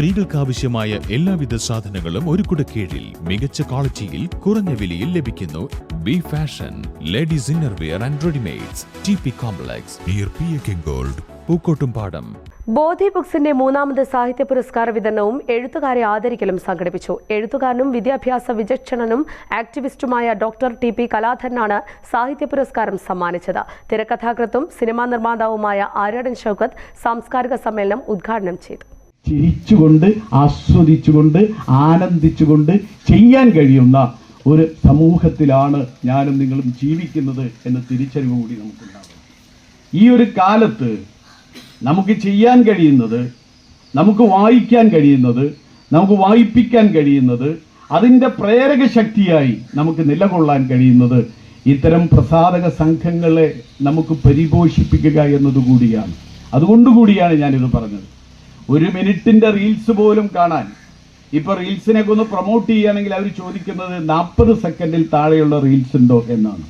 സ്ത്രീകൾക്ക് ആവശ്യമായ എല്ലാവിധ സാധനങ്ങളും ഒരു കുടക്കീഴിൽ മികച്ച ക്വാളിറ്റിയിൽ കുറഞ്ഞ വിലയിൽ ലഭിക്കുന്നു. B fashion ladies innerwear and readymades T P complex near P A gold. Pookkottumpadam Bodhi ബുക്സിന്റെ മൂന്നാമത് സാഹിത്യ പുരസ്കാര വിതരണവും എഴുത്തുകാരെ ആദരിക്കലും സംഘടിപ്പിച്ചു. എഴുത്തുകാരനും വിദ്യാഭ്യാസ വിചക്ഷണനും ആക്ടിവിസ്റ്റുമായ ഡോക്ടർ ടി പി കലാധരനാണ് സാഹിത്യ പുരസ്കാരം സമ്മാനിച്ചത്. തിരക്കഥാകൃത്തും സിനിമാ നിർമ്മാതാവുമായ ആര്യാടൻ ഷൗക്കത്ത് സാംസ്കാരിക സമ്മേളനം ഉദ്ഘാടനം ചെയ്തു. ചിരിച്ചുകൊണ്ട് ആസ്വദിച്ചുകൊണ്ട് ആനന്ദിച്ചുകൊണ്ട് ചെയ്യാൻ കഴിയുന്ന ഒരു സമൂഹത്തിലാണ് ഞാനും നിങ്ങളും ജീവിക്കുന്നത് എന്ന തിരിച്ചറിവ് കൂടി നമുക്കുണ്ടാകും ഈ ഒരു കാലത്ത് നമുക്ക് ചെയ്യാൻ കഴിയുന്നത് നമുക്ക് വായിക്കാൻ കഴിയുന്നത് നമുക്ക് വായിപ്പിക്കാൻ കഴിയുന്നത് അതിന്റെ പ്രേരക ശക്തിയായി നമുക്ക് നിലകൊള്ളാൻ കഴിയുന്നത് ഇത്തരം പ്രസാധക സംഘങ്ങളെ നമുക്ക് പരിപോഷിപ്പിക്കുക എന്നതുകൂടിയാണ്. അതുകൊണ്ടുകൂടിയാണ് ഞാനിത് പറഞ്ഞത്. ഒരു മിനിറ്റിന്റെ റീൽസ് പോലും കാണാൻ. ഇപ്പൊ റീൽസിനെ ഒന്ന് പ്രൊമോട്ട് ചെയ്യുകയാണെങ്കിൽ അവർ ചോദിക്കുന്നത് നാൽപ്പത് സെക്കൻഡിൽ താഴെയുള്ള റീൽസ് ഉണ്ടോ എന്നാണ്.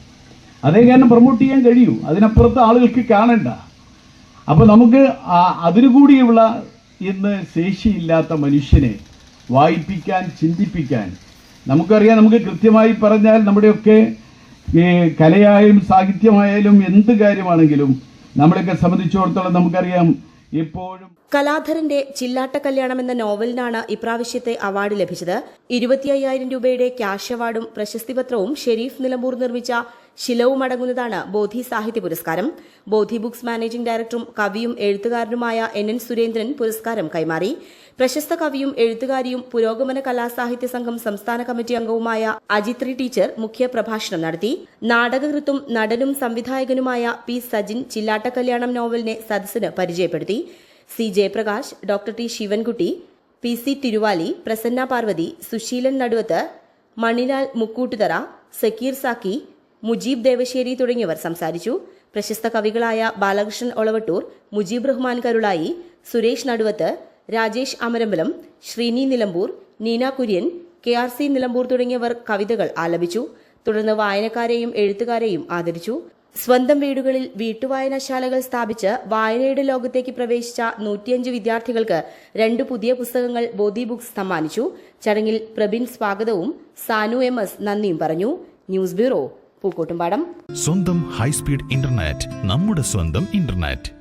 അതേ കാരണം പ്രൊമോട്ട് ചെയ്യാൻ കഴിയൂ. അതിനപ്പുറത്ത് ആളുകൾക്ക് കാണണ്ട. അപ്പൊ നമുക്ക് അതിനുകൂടിയുള്ള ഇന്ന് ശേഷിയില്ലാത്ത മനുഷ്യനെ വായിപ്പിക്കാൻ ചിന്തിപ്പിക്കാൻ നമുക്കറിയാം നമുക്ക് കൃത്യമായി പറഞ്ഞാൽ നമ്മുടെയൊക്കെ ഈ കലയായാലും സാഹിത്യമായാലും എന്ത് കാര്യമാണെങ്കിലും നമ്മളെയൊക്കെ സംബന്ധിച്ചിടത്തോളം നമുക്കറിയാം എപ്പോഴും കലാധരന്റെ ചില്ലാട്ട കല്യാണം എന്ന നോവലിനാണ് ഇപ്രാവശ്യത്തെ അവാർഡ് ലഭിച്ചത്. ഇരുപത്തി അയ്യായിരം രൂപയുടെ ക്യാഷ് അവാർഡും പ്രശസ്തിപത്രവും ഷെരീഫ് നിലമ്പൂർ നിർമ്മിച്ച ശിലവും അടങ്ങുന്നതാണ് ബോധി സാഹിത്യ പുരസ്കാരം. ബോധി ബുക്സ് മാനേജിംഗ് ഡയറക്ടറും കവിയും എഴുത്തുകാരനുമായ എൻ എൻ സുരേന്ദ്രൻ പുരസ്കാരം കൈമാറി. പ്രശസ്ത കവിയും എഴുത്തുകാരിയും പുരോഗമന കലാസാഹിത്യ സംഘം സംസ്ഥാന കമ്മിറ്റി അംഗവുമായ അജിത്രി ടീച്ചർ മുഖ്യ പ്രഭാഷണം നടത്തി. നാടകകൃത്തും നടനും സംവിധായകനുമായ പി സജിൻ ചില്ലാട്ട കല്യാണം നോവലിനെ സദസ്സിന് പരിചയപ്പെടുത്തി. C Jayaprakash doctor T Sivankutty P C Thiruvali Prasanna Parvathy Susheelan Naduvath Manilal Mukkoottuthara Sakkeer Zaki Mujeeb Devassery തുടങ്ങിയവർ സംസാരിച്ചു. പ്രശസ്ത കവികളായ Balakrishnan Olavattoor Mujeeb Rahman Karulayi Suresh Naduvath Rajesh Amarambalam Sreeni Nilambur Neena Kurian K R C Nilambur തുടങ്ങിയവർ കവിതകൾ ആലപിച്ചു. തുടർന്ന് വായനക്കാരെയും എഴുത്തുകാരെയും ആദരിച്ചു. സ്വന്തം വീടുകളിൽ വീട്ടുവായനശാലകൾ സ്ഥാപിച്ച് വായനയുടെ ലോകത്തേക്ക് പ്രവേശിച്ച നൂറ്റിയഞ്ച് വിദ്യാർത്ഥികൾക്ക് രണ്ട് പുതിയ പുസ്തകങ്ങൾ ബോധി ബുക്സ് സമ്മാനിച്ചു. ചടങ്ങിൽ പ്രബിൻ സ്വാഗതവും സാനു എം എസ് നന്ദിയും പറഞ്ഞു. News bureau Pookkottumpadam. സ്വന്തം ഹൈസ്പീഡ് ഇന്റർനെറ്റ് നമ്മുടെ സ്വന്തം ഇന്റർനെറ്റ്.